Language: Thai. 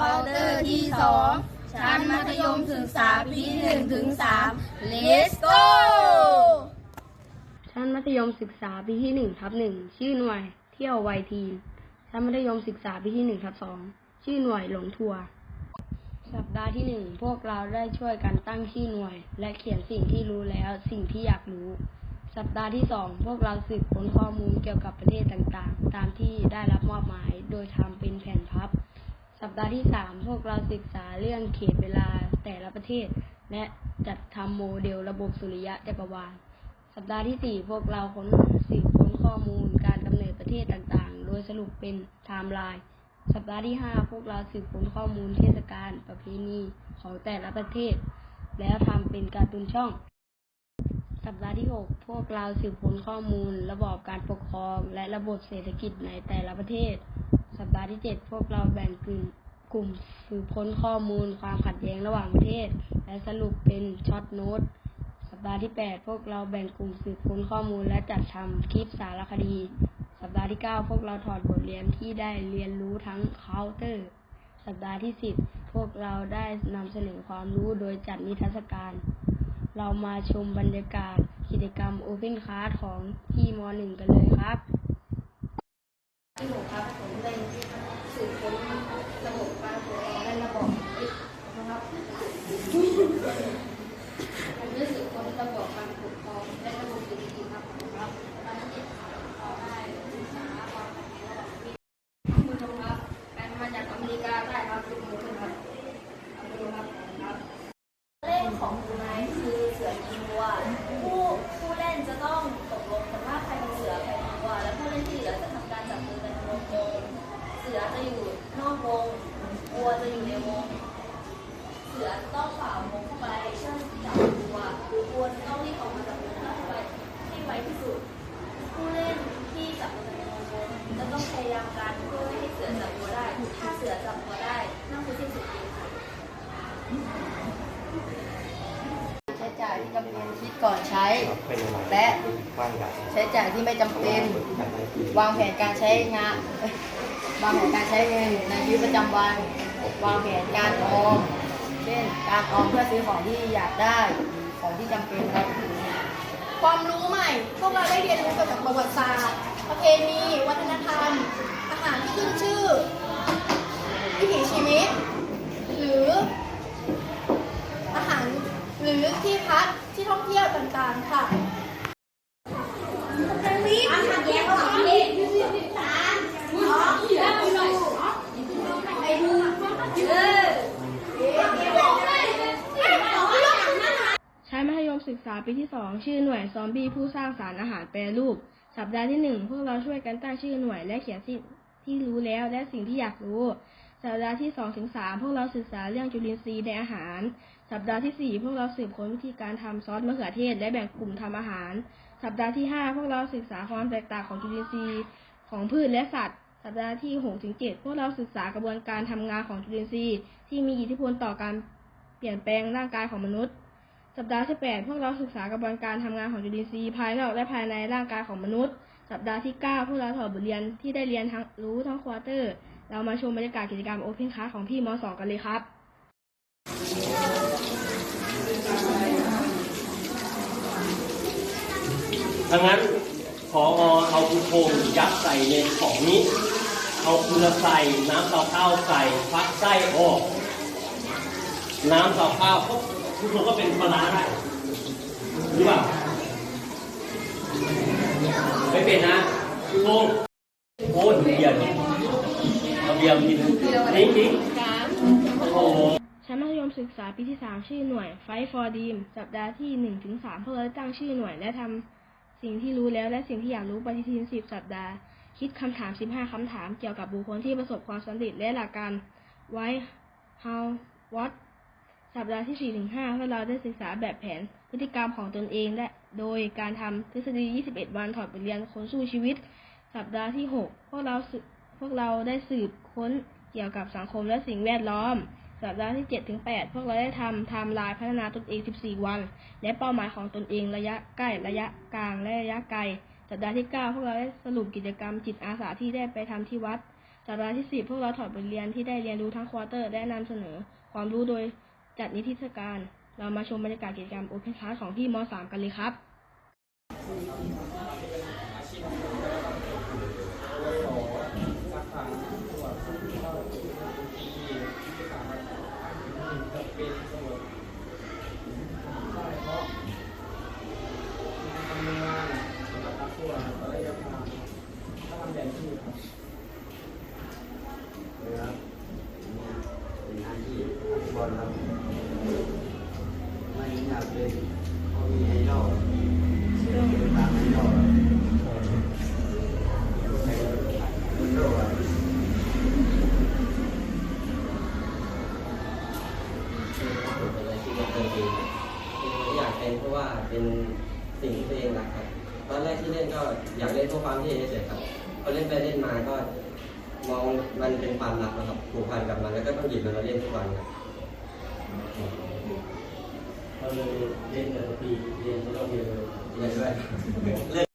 เพนคาร์ดควอเตอร์ที่สองชั้นมัธยมศึกษาปีหนึ่งถึงสาม Let's go ชั้นมัธยมศึกษาปีที่หนึ่งทับหนึ่งชื่อหน่วย เที่ยววัยทีนชั้นมัธยมศึกษาปีที่หนึ่งทับสองชื่อหน่วยหลงทัวร์สัปดาห์ที่หนึ่งพวกเราได้ช่วยกันตั้งชื่อหน่วย และเขียนสิ่งที่รู้แล้วสิ่งที่อยากรู้ สัปดาห์ที่สองพวกเราสืบค้นข้อมูลเกี่ยวกับประเทศต่างๆ ตามที่ได้รับมอบหมาย โดยทำเป็นแผ่นพับสั ปดาห์ที่สามพวกเราศึกษาเรื่องเขตเวลาแต่ละประเทศ และจัดทำโมเดลระบบสุริยะจักรวาล สัปดาห์ที่สี่พวกเราค้นสืบค้นข้อมูลการกำเนิดประเทศต่างๆ โดยสรุปเป็นไทม์ไลน์ สัปดาห์ที่ห้าพวกเราสืบค้นข้อมูลเทศกาลประเพณีของแต่ละประเทศ แล้วทำเป็นการ์ตูนช่อง สัปดาห์ที่หกพวกเราสืบค้นข้อมูล ระบอบการปกครอง และระบบเศรษฐกิจในแต่ละประเทศ สัปดาห์ที่เจ็ดพวกเราแบ่งกลุ่มกลุ่มสืบค้นข้อมูลความขัดแย้งระหว่างประเทศ และสรุปเป็นช็อตโน้ต สัปดาห์ที่8พวกเราแบ่งกลุ่มสืบค้นข้อมูลและจัดทำคลิปสารคดี สัปดาห์ที่9พวกเราถอดบทเรียนที่ได้เรียนรู้ทั้งเคาน์เตอร์ สัปดาห์ที่10พวกเราได้นำเสนอความรู้โดยจัดนิทรรศการ เรามาชมบรรยากาศกิจกรรม Open Class ของพี่ม .1 กันเลยครับ ที่หนูครับผมได้สืบค้นระบบการปกครองและระบบนะครับผมได้สืบค้นระบบการปกครองและระบบเศรษฐกิจครับผมครับตอนนี้เราได้ศึกษาความขัดแย้งระหว่างประเทศคุณผู้ชมครับการมาจากอเมริกาได้ครับคุณผู้ชมครับขอบคุณครับครับ เล่นของบูไนท์คือเสือกินวัว ผู้ผู้เล่นจะต้องตกลงกันว่าใครเป็นเสือใครเป็นวัว แล้วผู้เล่นที่เหลือจะทำการจับมือกันในวงกลมเสือจะอยู่นอกวงวัวจะอยู่ในวง เสือต้องฝ่าวงเข้าไปเชื่อมจับวัววัวจะต้องรีบออกมาจากวงเข้าไปให้ไวที่สุด ผู้เล่นที่จับมือกันในวงกลมจะต้องพยายามกันเพื่อไม่ให้เสือจับวัวได้ ถ้าเสือจับวัวได้นั่นคือสิ้นสุดเกมค่ะ ใช้จ่ายที่จำเป็นคิดก่อนใช้เป็นอะไรและบ้านใหญ่ใช้จ่ายที่ไม่จำเป็น วางแผนการใช้งานเอ้ยวางแผนการใช้เงินในชีวิตประจำวัน วางแผนการออมเช่นการออมเพื่อซื้อของที่อยากได้ของที่จำเป็นครับความรู้ใหม่ พวกเราได้เรียนรู้เกี่ยวกับประวัติศาสตร์ ประเพณี วัฒนธรรม อาหารที่ขึ้นชื่อ วิถีชีวิต หรือ อาหาร หรือที่พักที่ท่องเที่ยวต่างๆ ค่ะ ชั้นมัธยมศึกษาปีที่2ชื่อหน่วยซอมบี้ผู้สร้างสารอาหารแปรรูป สัปดาห์ที่1พวกเราช่วยกันตั้งชื่อหน่วยและเขียนสิ่งที่รู้แล้วและสิ่งที่อยากรู้ สัปดาห์ที่2ถึง3พวกเราศึกษาเรื่องจุลินทรีย์ในอาหาร สัปดาห์ที่4พวกเราสืบค้นวิธีการทำซอสมะเขือเทศและแบ่งกลุ่มทำอาหาร สัปดาห์ที่5พวกเราศึกษาความแตกต่างของจุลินทรีย์ของพืชและสัตว์ สัปดาห์ที่6ถึง7พวกเราศึกษากระบวนการทำงานของจุลินทรีย์ ที่มีอิทธิพลต่อการเปลี่ยนแปลงร่างกายของมนุษย์ สัปดาห์ที่ 8 พวกเราศึกษากระบวนการทำงานของจุลินทรีย์ภายนอกและภายในร่างกายของมนุษย์ สัปดาห์ที่ 9 พวกเราถอดบทเรียนที่ได้เรียนทั้งรู้ทั้งควอเตอร์ เรามาชมบรรยากาศกิจกรรมโอเพนค s าสของพี่ม .2 กันเลยครับดังนั้นพอเอาคุณโคงยัดใส่ในของนี้ เอาเกลือใส่น้ำเต้าข้าวใส่พักไส้ออก น้ำเต้าข้าวปุ๊บคุณโคงก็เป็นปลาร้าได้หรือเปล่าไม่เป็นนะโคงโอ้ยเบียร์เนี่ยเอาเบียร์กินจริงจริงโอ้ชั้นมัธยมศึกษาปีที่ 3 ชื่อหน่วย Fight for Dream สัปดาห์ที่1ถึง3พวกเราได้ตั้งชื่อหน่วย และทำสิ่งที่รู้แล้วและสิ่งที่อยากรู้ปฏิทิน 10 สัปดาห์ คิดคำถาม 15 คำถามเกี่ยวกับบุคคลที่ประสบความสำเร็จและหลักการ Why How What สัปดาห์ที่4ถึง5พวกเราได้ศึกษาแบบแผนพฤติกรรมของตนเองและโดยการทำทฤษฎี 21 วันถอดบทเรียนคนสู้ชีวิต สัปดาห์ที่ 6 พวกเราพวกเราได้สืบค้นเกี่ยวกับสังคมและสิ่งแวดล้อม สัปดาห์ที่7ถึง8พวกเราได้ทำไทม์ไลน์พัฒนาตนเอง 14 วัน และเป้าหมายของตนเองระยะใกล้ระยะกลางและระยะไกล สัปดาห์ที่ 9 พวกเราได้สรุปกิจกรรมจิตอาสาที่ได้ไปทำที่วัด สัปดาห์ที่ 10 พวกเราถอดบทเรียนที่ได้เรียนรู้ทั้งควอเตอร์ได้นำเสนอ ความรู้โดยจัดนิทรรศการ เรามาชมบรรยากาศกิจกรรม Open Class ของที่ม .3 กันเลยครับนะครับ เป็นเขามีไอดอลเป็นตามไอดอลรุ่นโดดเป็นอะไรที่ไม่เคยเป็นที่อยากเป็นเพราะว่าเป็นสิ่งที่ตัวเองรักครับตอนแรกที่เล่นก็อยากเล่นเพื่อความเท่เฉยๆครับพอเล่นไปเล่นมาก็มองมันเป็นความรักนะครับผูกพันกับมันแล้วก็ต้องหยิบมันมาเล่นทุกวันครับ เราเลยเล่นแต่ละปีเรียนไม่ต้องเรียนเลยเรียนด้วย